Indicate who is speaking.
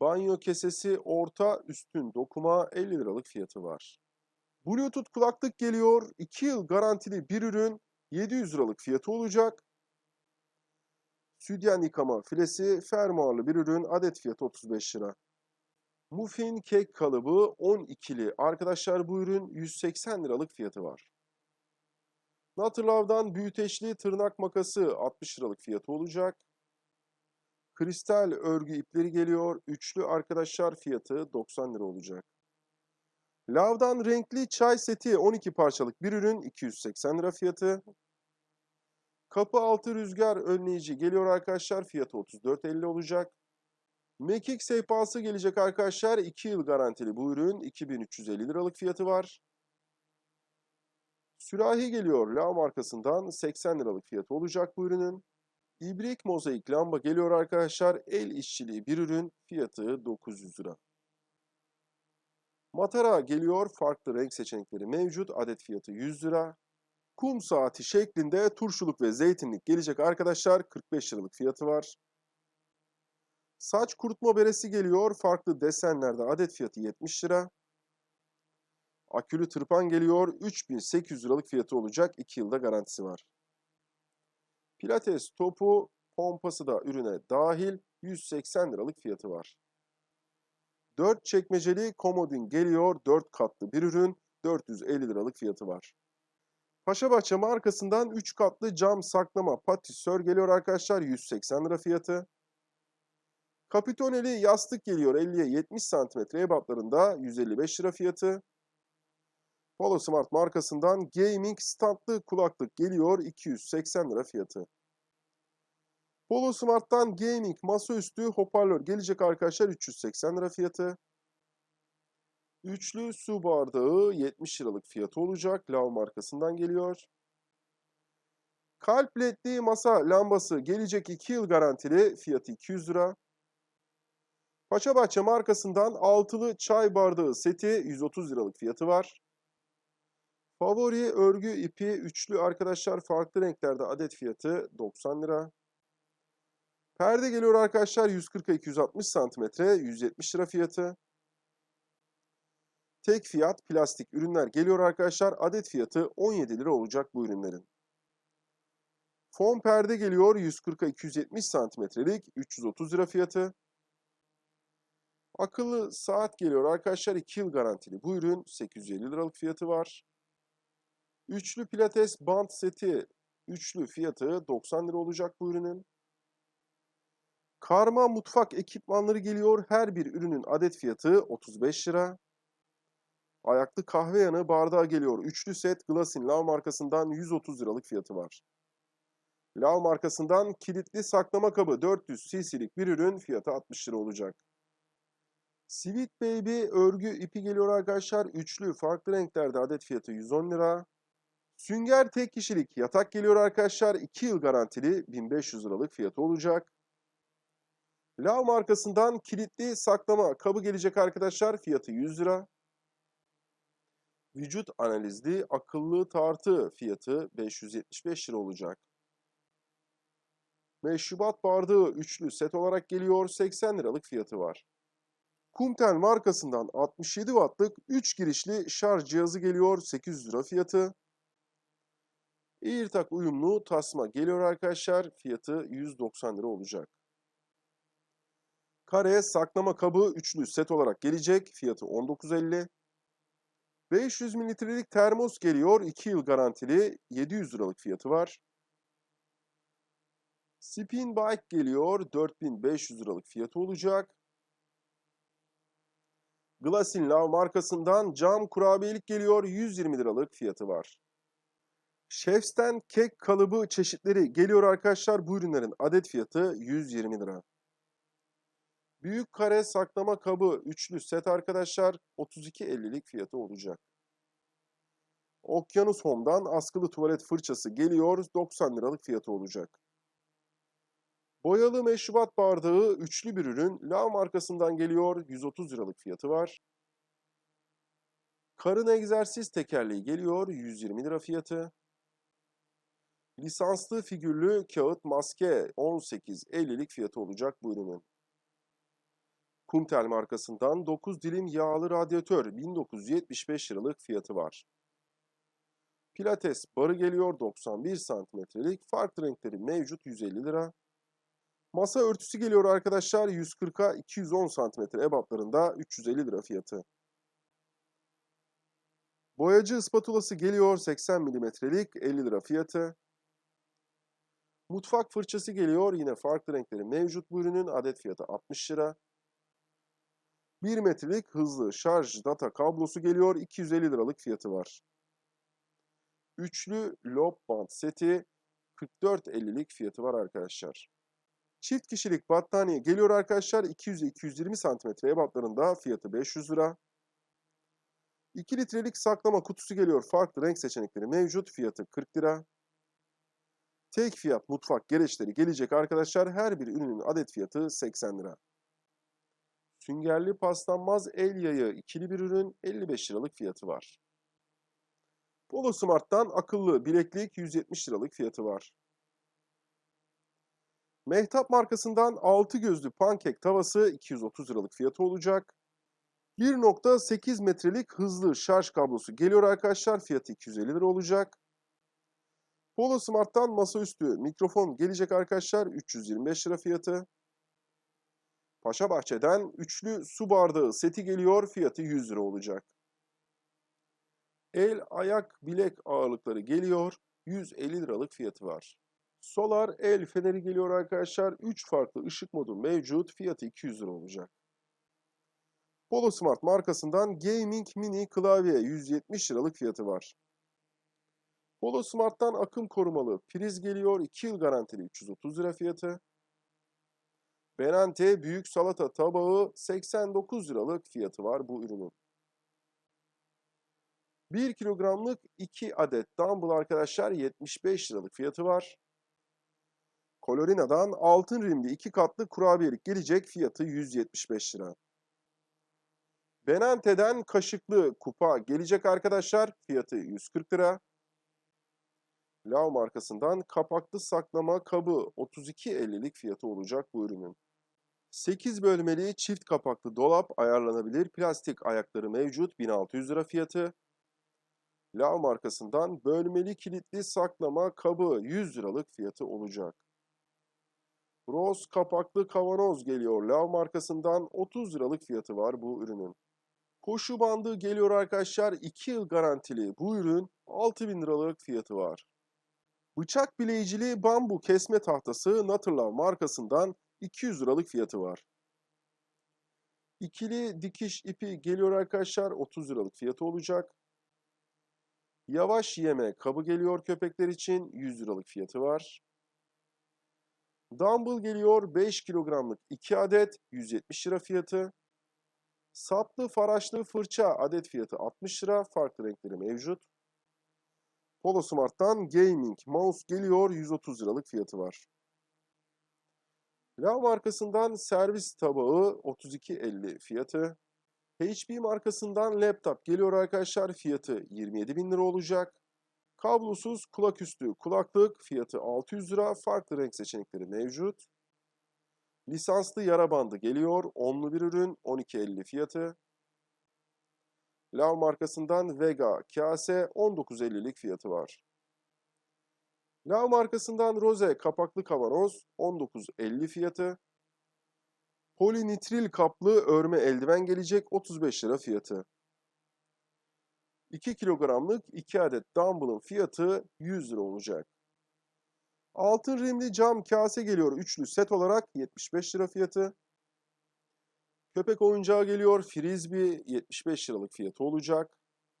Speaker 1: Banyo kesesi orta üstün dokuma 50 liralık fiyatı var. Bluetooth kulaklık geliyor. 2 yıl garantili bir ürün 700 liralık fiyatı olacak. Sütyen yıkama filesi fermuarlı bir ürün adet fiyatı 35 lira. Muffin kek kalıbı 12'li. Arkadaşlar bu ürün 180 liralık fiyatı var. Natırlav'dan büyüteçli tırnak makası 60 liralık fiyatı olacak. Kristal örgü ipleri geliyor. Üçlü arkadaşlar fiyatı 90 lira olacak. Lav'dan renkli çay seti 12 parçalık bir ürün 280 lira fiyatı. Kapı altı rüzgar önleyici geliyor arkadaşlar. Fiyatı 34.50 olacak. Mekik sehpası gelecek arkadaşlar. 2 yıl garantili bu ürün. 2350 liralık fiyatı var. Sürahi geliyor La markasından 80 liralık fiyatı olacak bu ürünün. İbrik mozaik lamba geliyor arkadaşlar. El işçiliği bir ürün. Fiyatı 900 lira. Matara geliyor. Farklı renk seçenekleri mevcut. Adet fiyatı 100 lira. Kum saati şeklinde turşuluk ve zeytinlik gelecek arkadaşlar. 45 liralık fiyatı var. Saç kurutma beresi geliyor. Farklı desenlerde adet fiyatı 70 lira. Akülü tırpan geliyor. 3800 liralık fiyatı olacak. 2 yılda garantisi var. Pilates topu pompası da ürüne dahil 180 liralık fiyatı var. 4 çekmeceli komodin geliyor. 4 katlı bir ürün. 450 liralık fiyatı var. Paşabahçe markasından 3 katlı cam saklama patisör geliyor arkadaşlar. 180 lira fiyatı. Kapitoneli yastık geliyor 50'ye 70 cm ebatlarında 155 lira fiyatı. Polo Smart markasından gaming standlı kulaklık geliyor 280 lira fiyatı. Polo Smart'tan gaming masaüstü hoparlör gelecek arkadaşlar 380 lira fiyatı. Üçlü su bardağı 70 liralık fiyatı olacak. Lav markasından geliyor. Kalp ledli masa lambası gelecek 2 yıl garantili fiyatı 200 lira. Paşabahçe markasından altılı çay bardağı seti 130 liralık fiyatı var. Favori örgü ipi üçlü arkadaşlar farklı renklerde adet fiyatı 90 lira. Perde geliyor arkadaşlar 140'a 260 santimetre 170 lira fiyatı. Tek fiyat plastik ürünler geliyor arkadaşlar. Adet fiyatı 17 lira olacak bu ürünlerin. Fon perde geliyor 140'a 270 santimetrelik 330 lira fiyatı. Akıllı saat geliyor arkadaşlar 2 yıl garantili. Bu ürün 850 liralık fiyatı var. Üçlü pilates bant seti üçlü fiyatı 90 lira olacak bu ürünün. Karma mutfak ekipmanları geliyor. Her bir ürünün adet fiyatı 35 lira. Ayaklı kahve yanı bardağı geliyor. Üçlü set Glassin Lav markasından 130 liralık fiyatı var. Lav markasından kilitli saklama kabı 400 cc'lik bir ürün fiyatı 60 lira olacak. Sweet Baby örgü ipi geliyor arkadaşlar. Üçlü farklı renklerde adet fiyatı 110 lira. Sünger tek kişilik yatak geliyor arkadaşlar. 2 yıl garantili 1500 liralık fiyatı olacak. Lav markasından kilitli saklama kabı gelecek arkadaşlar. Fiyatı 100 lira. Vücut analizli akıllı tartı fiyatı 575 lira olacak. Meşrubat bardağı üçlü set olarak geliyor. 80 liralık fiyatı var. Kumtel markasından 67 wattlık 3 girişli şarj cihazı geliyor. 800 lira fiyatı. AirTag uyumlu tasma geliyor arkadaşlar. Fiyatı 190 lira olacak. Kare saklama kabı üçlü set olarak gelecek. Fiyatı 19.50. 500 mililitrelik termos geliyor. 2 yıl garantili 700 liralık fiyatı var. Spin Bike geliyor. 4500 liralık fiyatı olacak. Glassin Lav markasından cam kurabiyelik geliyor. 120 liralık fiyatı var. Chefs'ten kek kalıbı çeşitleri geliyor arkadaşlar. Bu ürünlerin adet fiyatı 120 lira. Büyük kare saklama kabı üçlü set arkadaşlar 32.50'lik fiyatı olacak. Okyanus Home'dan askılı tuvalet fırçası geliyor 90 liralık fiyatı olacak. Boyalı meşrubat bardağı üçlü bir ürün Lav markasından geliyor 130 liralık fiyatı var. Karın egzersiz tekerleği geliyor 120 lira fiyatı. Lisanslı figürlü kağıt maske 18.50'lik fiyatı olacak bu ürünün. Kumtel markasından 9 dilim yağlı radyatör 1975 liralık fiyatı var. Pilates barı geliyor 91 santimetrelik. Farklı renkleri mevcut 150 lira. Masa örtüsü geliyor arkadaşlar 140'a 210 santimetre ebatlarında 350 lira fiyatı. Boyacı ıspatulası geliyor 80 milimetrelik 50 lira fiyatı. Mutfak fırçası geliyor yine farklı renkleri mevcut bu ürünün adet fiyatı 60 lira. 1 metrelik hızlı şarj data kablosu geliyor 250 liralık fiyatı var. Üçlü lob band seti 44.50'lik fiyatı var arkadaşlar. Çift kişilik battaniye geliyor arkadaşlar 200-220 cm ebatlarında fiyatı 500 lira. 2 litrelik saklama kutusu geliyor farklı renk seçenekleri mevcut fiyatı 40 lira. Tek fiyat mutfak gereçleri gelecek arkadaşlar her bir ürünün adet fiyatı 80 lira. Süngerli paslanmaz el yayı ikili bir ürün 55 liralık fiyatı var. Polo Smart'tan akıllı bileklik 170 liralık fiyatı var. Mehtap markasından 6 gözlü pankek tavası 230 liralık fiyatı olacak. 1.8 metrelik hızlı şarj kablosu geliyor arkadaşlar. Fiyatı 250 lira olacak. Polo Smart'tan masaüstü mikrofon gelecek arkadaşlar. 325 lira fiyatı. Paşa Bahçe'den üçlü su bardağı seti geliyor. Fiyatı 100 lira olacak. El, ayak, bilek ağırlıkları geliyor. 150 liralık fiyatı var. Solar el feneri geliyor arkadaşlar. 3 farklı ışık modu mevcut. Fiyatı 200 lira olacak. Polo Smart markasından Gaming Mini klavye 170 liralık fiyatı var. Polo Smart'tan akım korumalı priz geliyor. 2 yıl garantili 330 lira fiyatı. Benante büyük salata tabağı 89 liralık fiyatı var bu ürünün. 1 kilogramlık 2 adet dumbbell arkadaşlar 75 liralık fiyatı var. Colorina'dan altın rimli 2 katlı kurabiyelik gelecek fiyatı 175 lira. Benante'den kaşıklı kupa gelecek arkadaşlar fiyatı 140 lira. Lav markasından kapaklı saklama kabı 32.50'lik fiyatı olacak bu ürünün. 8 bölmeli çift kapaklı dolap ayarlanabilir plastik ayakları mevcut 1600 lira fiyatı. Lav markasından bölmeli kilitli saklama kabı 100 liralık fiyatı olacak. Rose kapaklı kavanoz geliyor Lav markasından 30 liralık fiyatı var bu ürünün. Koşu bandı geliyor arkadaşlar 2 yıl garantili bu ürün 6000 liralık fiyatı var. Bıçak bileyicili bambu kesme tahtası Natırlav markasından 200 liralık fiyatı var. İkili dikiş ipi geliyor arkadaşlar 30 liralık fiyatı olacak. Yavaş yeme kabı geliyor köpekler için 100 liralık fiyatı var. Dumbbell geliyor 5 kilogramlık 2 adet 170 lira fiyatı. Saplı faraşlı fırça adet fiyatı 60 lira farklı renkleri mevcut. Polo Smart'tan Gaming Mouse geliyor 130 liralık fiyatı var. Lav markasından servis tabağı 32.50 fiyatı. HP markasından laptop geliyor arkadaşlar fiyatı 27 bin lira olacak. Kablosuz kulaküstü kulaklık fiyatı 600 lira farklı renk seçenekleri mevcut. Lisanslı yara bandı geliyor. Onlu bir ürün 12.50 fiyatı. Lav markasından Vega kase 19.50'lik fiyatı var. Lav markasından Rose kapaklı kavanoz 19.50 fiyatı. Polinitril kaplı örme eldiven gelecek 35 lira fiyatı. 2 kilogramlık 2 adet dumbbell'ın fiyatı 100 lira olacak. Altın rimli cam kase geliyor üçlü set olarak 75 lira fiyatı. Köpek oyuncağı geliyor frisbee 75 liralık fiyatı olacak.